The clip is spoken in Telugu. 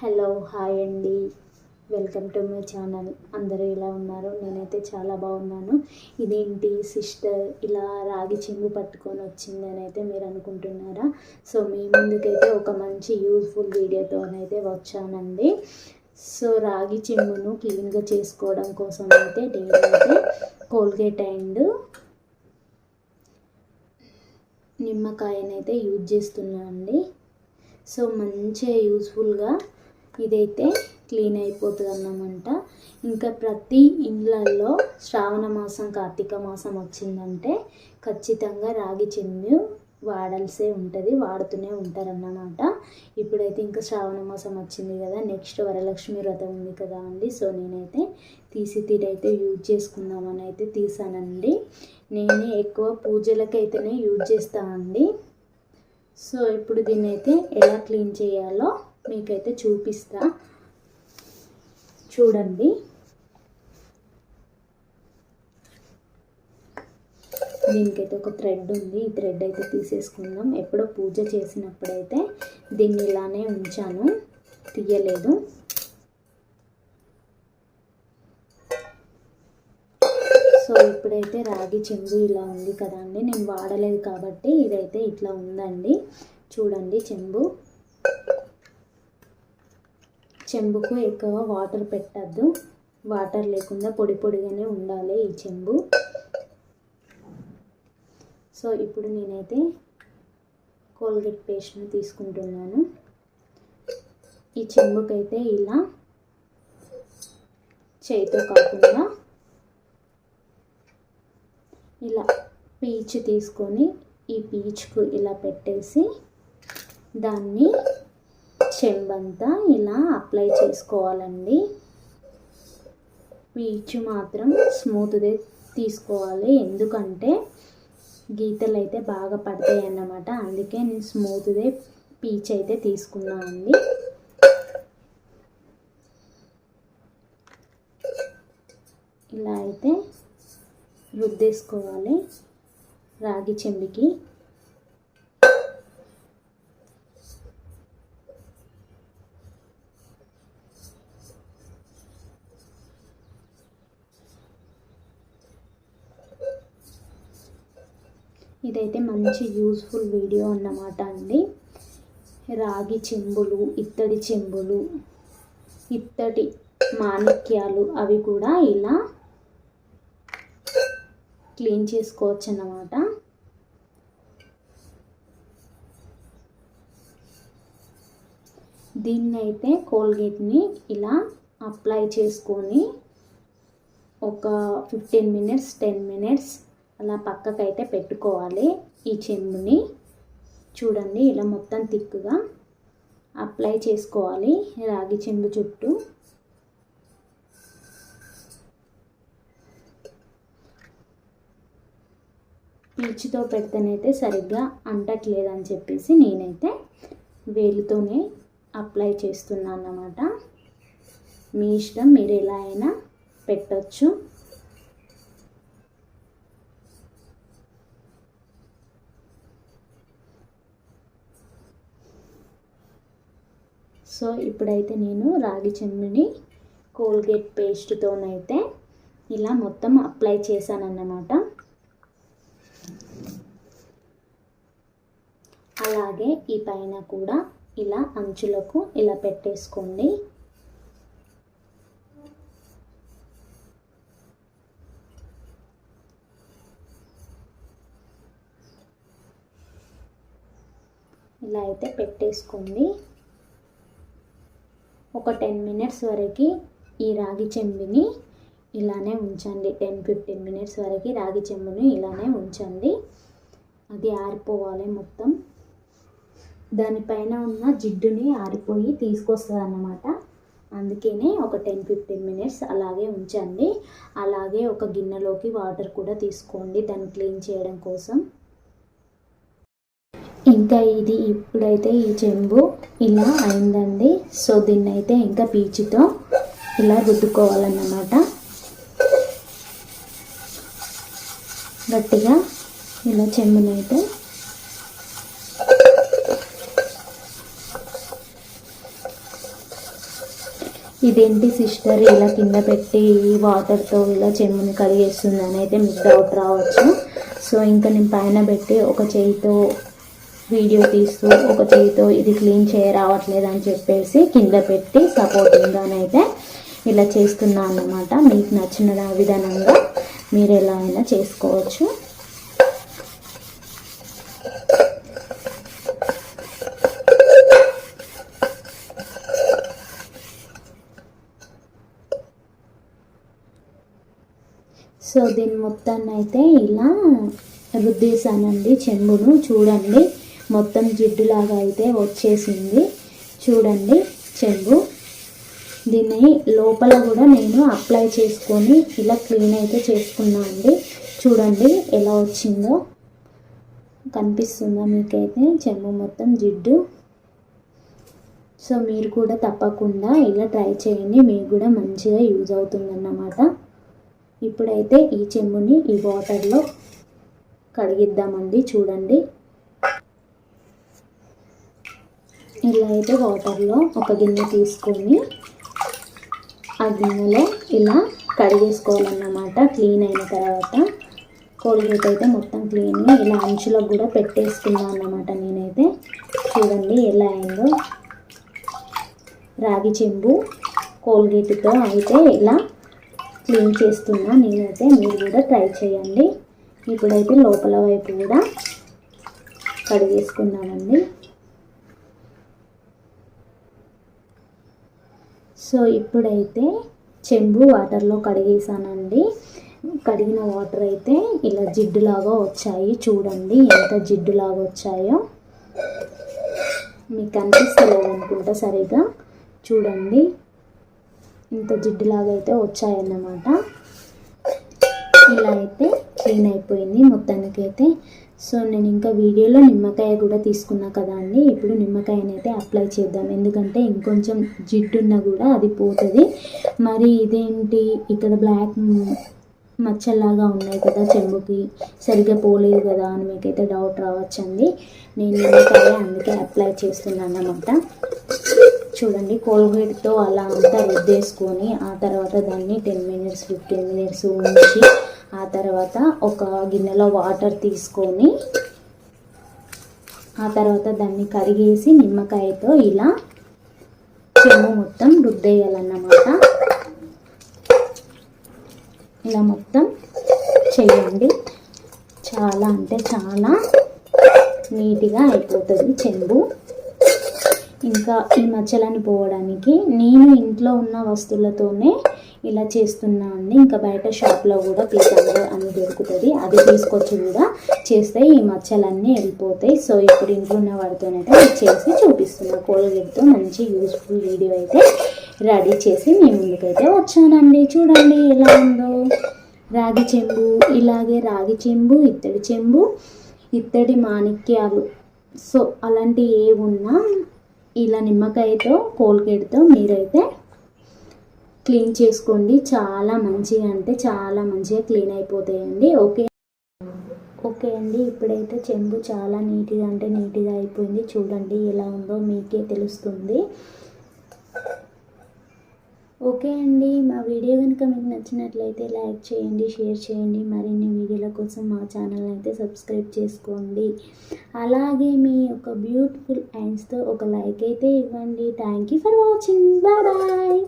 హలో హాయ్ అండి. Welcome to my channel. అందరూ ఎలా ఉన్నారు? నేనైతే చాలా బాగున్నాను. ఇదేంటి సిస్టర్? ఇలా రాగి చెంబు పట్టుకొని వచ్చిందని అయితే మీరు అనుకుంటున్నారా? సో మీ ముందుకైతే ఒక మంచి యూజ్ఫుల్ వీడియోతోనైతే వచ్చానండి. సో రాగి చెంబును క్లీన్గా చేసుకోవడం కోసం అయితే నేనైతే కోల్గేట్ అండ్ నిమ్మకాయనైతే యూజ్ చేస్తున్నాను అండి సో మంచిగా యూస్ఫుల్గా ఇదైతే క్లీన్ అయిపోతుంది అన్నమాట ఇంకా ప్రతి ఇండ్లల్లో శ్రావణ మాసం కార్తీక మాసం వచ్చిందంటే ఖచ్చితంగా రాగి చెందు వాడాల్సే ఉంటుంది వాడుతూనే ఉంటారన్నమాట. ఇప్పుడైతే ఇంకా శ్రావణ మాసం వచ్చింది కదా నెక్స్ట్ వరలక్ష్మి వ్రతం ఉంది కదా అండి. సో నేనైతే తీసి తీరైతే యూజ్ చేసుకుందామని అయితే తీసానండి. నేనే ఎక్కువ పూజలకైతేనే యూజ్ చేస్తానండి సో ఇప్పుడు దీన్ని అయితే ఎలా క్లీన్ చేయాలో మీకైతే చూపిస్తా. చూడండి. దీనికైతే ఒక థ్రెడ్ ఉంది. ఈ థ్రెడ్ అయితే తీసేసుకుందాం. ఎప్పుడో పూజ చేసినప్పుడైతే దీన్ని ఇలానే ఉంచాను. తీయలేదు. సో ఇప్పుడైతే రాగి చెంబు ఇలా ఉంది కదండి. నేను వాడలేదు కాబట్టి ఇదైతే ఇట్లా ఉందండి. చూడండి చెంబు. చెంబుకు ఎక్కువ వాటర్ పెట్టద్దు. వాటర్ లేకుండా పొడి పొడిగానే ఉండాలి ఈ చెంబు. సో ఇప్పుడు నేనైతే కోల్గేట్ పేస్ట్ని తీసుకుంటున్నాను. ఈ చెంబుకైతే ఇలా చేయితో కాకుండా ఇలా పీచ్ తీసుకొని ఈ పీచ్కు ఇలా పెట్టేసి దాన్ని చెంబంతా ఇలా అప్లై చేసుకోవాలండి. పీచు మాత్రం స్మూత్దే తీసుకోవాలి. ఎందుకంటే గీతలు అయితే బాగా పడతాయి అన్నమాట అందుకే నేను స్మూత్దే పీచ్ అయితే తీసుకున్నాను అండి. ఇలా అయితే రుద్దేసుకోవాలి. రాగి చెంబికి ఇదైతే మంచి యూస్ఫుల్ వీడియో అన్నమాట అండి. రాగి చెంబులు ఇత్తడి చెంబులు ఇత్తడి మాణిక్యాలు అవి కూడా ఇలా క్లీన్ చేసుకోవచ్చు అన్నమాట. దీన్ని అయితే కోల్గేట్ని ఇలా అప్లై చేసుకొని ఒక ఫిఫ్టీన్ మినిట్స్ టెన్ మినిట్స్ అలా పక్కకైతే పెట్టుకోవాలి ఈ చెంబుని. చూడండి ఇలా మొత్తం తిక్కుగా అప్లై చేసుకోవాలి రాగి చెంబు చుట్టూ. పీచుతో పెడితేనైతే సరిగ్గా అంటట్లేదని చెప్పేసి నేనైతే వేలుతోనే అప్లై చేస్తున్నాను అన్నమాట మీ ఇష్టం మీరు ఎలా అయినా పెట్టచ్చు. సో ఇప్పుడైతే నేను రాగి చెంబుని కోల్గేట్ పేస్ట్తోనైతే ఇలా మొత్తం అప్లై చేశాను అన్నమాట అలాగే ఈ పైన కూడా ఇలా అంచులకు ఇలా పెట్టేసుకోండి. ఇలా అయితే పెట్టేసుకోండి. ఒక టెన్ మినిట్స్ వరకు ఈ రాగి చెంబుని ఇలానే ఉంచండి. టెన్ ఫిఫ్టీన్ మినిట్స్ వరకు రాగి చెంబుని ఇలానే ఉంచండి. అది ఆరిపోవాలి మొత్తం. దానిపైన ఉన్న జిడ్డుని ఆరిపోయి తీసుకొస్తుంది అన్నమాట అందుకనే ఒక టెన్ ఫిఫ్టీన్ మినిట్స్ అలాగే ఉంచండి. అలాగే ఒక గిన్నెలోకి వాటర్ కూడా తీసుకోండి దాన్ని క్లీన్ చేయడం కోసం. ఇంకా ఇది ఇప్పుడైతే ఈ చెంబు ఇలా అయిందండి. సో దీన్ని అయితే ఇంకా పీచుతో ఇలా రుద్దుకోవాలన్నమాట. గట్టిగా ఇలా చెంబునైతే ఇదేంటి సిస్టర్? ఇలా కింద పెట్టి వాటర్తో ఇలా చెమ్ముని కడిగేస్తుంది అని అయితే మీకు డౌట్ రావచ్చు. సో ఇంకా నేను పైన పెట్టి ఒక చేయితో వీడియో తీస్తూ ఒక చేయితో ఇది క్లీన్ చేయరావట్లేదు అని చెప్పేసి కింద పెట్టి సపోర్టింగ్గానైతే ఇలా చేస్తున్నాను అనమాట మీకు నచ్చిన విధానంగా మీరు ఎలా అయినా చేసుకోవచ్చు. సో దీని మొత్తాన్ని అయితే ఇలా రుద్దేశానండి చెంబును. చూడండి. మొత్తం జిడ్డులాగా అయితే వచ్చేసింది. చూడండి చెంబు. దీన్ని లోపల కూడా నేను అప్లై చేసుకొని ఇలా క్లీన్ అయితే చేసుకున్నా అండి. చూడండి ఎలా వచ్చిందో. కనిపిస్తుందా మీకైతే? చెంబు మొత్తం జిడ్డు. సో మీరు కూడా తప్పకుండా ఇలా ట్రై చేయండి. మీకు కూడా మంచిగా యూజ్ అవుతుందన్నమాట. ఇప్పుడైతే ఈ చెంబుని ఈ వాటర్లో కడిగిద్దామండి. చూడండి. ఇలా అయితే వాటర్లో ఒక గిన్నె తీసుకొని ఆ గిన్నెలో ఇలా కడిగేసుకోవాలన్నమాట క్లీన్ అయిన తర్వాత. కోల్గేట్ అయితే మొత్తం క్లీన్గా ఇలా అంచులకు కూడా పెట్టేసుకున్నాను అన్నమాట నేనైతే. చూడండి ఎలా అయిందో. రాగి చెంబు కోల్గేట్తో అయితే ఇలా క్లీన్ చేస్తున్నా నేనైతే. మీరు కూడా ట్రై చేయండి. ఇప్పుడైతే లోపల వైపు కూడా కడిగేసుకున్నానండి సో ఇప్పుడైతే చెంబు వాటర్లో కడిగేసానండి కడిగిన వాటర్ అయితే ఇలా జిడ్డులాగా వచ్చాయి. చూడండి ఎంత జిడ్డులాగా వచ్చాయో. మీకు కనిపిస్తలేదు అనుకుంటా సరిగా చూడండి ఇంత జిడ్డులాగా అయితే వచ్చాయన్నమాట. ఇలా అయితే క్లీన్ అయిపోయింది మొత్తానికైతే. సో నేను ఇంకా వీడియోలో నిమ్మకాయ కూడా తీసుకున్నా కదా అండి. ఇప్పుడు నిమ్మకాయని అయితే అప్లై చేద్దాం. ఎందుకంటే ఇంకొంచెం జిడ్డున్నా కూడా అది పోతుంది. మరి ఇదేంటి? ఇక్కడ బ్లాక్ మచ్చల్లాగా ఉన్నాయి కదా చెంబుకి. సరిగ్గా పోలేదు కదా అని మీకైతే డౌట్ రావచ్చండి. నేను నిమ్మకాయ అందుకే అప్లై చేస్తున్నాను అన్నమాట. చూడండి కోల్గేట్తో అలా అంతా రుద్దేసుకొని ఆ తర్వాత దాన్ని టెన్ మినిట్స్ ఫిఫ్టీన్ మినిట్స్ ఉంచి ఆ తర్వాత ఒక గిన్నెలో వాటర్ తీసుకొని ఆ తర్వాత దాన్ని కరిగేసి నిమ్మకాయతో ఇలా చెమ్ము మొత్తం రుద్దేయాలన్నమాట. ఇలా మొత్తం చేయండి. చాలా అంటే చాలా నీట్గా అయిపోతుంది చెంబు. ఇంకా ఈ మచ్చలను పోవడానికి నేను ఇంట్లో ఉన్న వస్తువులతోనే ఇలా చేస్తున్నా అండి. ఇంకా బయట షాప్లో కూడా పీతాంబర్ అని దొరుకుతుంది. అది తీసుకొచ్చి కూడా చేస్తే ఈ మచ్చలన్నీ వెళ్ళిపోతాయి. సో ఇప్పుడు ఇంట్లో ఉన్న వాడితోనైతే చేసి చూపిస్తున్నా. కోల్గేట్తో మంచి యూస్ఫుల్ వీడియో అయితే రెడీ చేసి మీ ముందుకైతే వచ్చానండి. చూడండి ఎలా ఉందో. రాగి చెంబు ఇలాగే రాగి చెంబు ఇత్తడి చెంబు ఇత్తడి మాణిక్యాలు. సో అలాంటి ఏ ఉన్నా ఇలా నిమ్మకాయతో కోల్గేట్తో మీరైతే క్లీన్ చేసుకోండి. చాలా మంచిగా అంటే చాలా మంచిగా క్లీన్ అయిపోతాయండి. ఓకే. ఓకే అండి. ఇప్పుడైతే చెంబు చాలా నీట్గా అంటే నీట్గా అయిపోయింది. చూడండి ఎలా ఉందో మీకే తెలుస్తుంది. ఓకే అండి. మా వీడియో కనుక మీకు నచ్చినట్లయితే లైక్ చేయండి షేర్ చేయండి. మరిన్ని వీడియోల కోసం మా ఛానల్ అయితే సబ్స్క్రైబ్ చేసుకోండి. అలాగే మీ యొక్క బ్యూటిఫుల్ హ్యాండ్స్తో ఒక లైక్ అయితే ఇవ్వండి. Thank you for watching. Bye.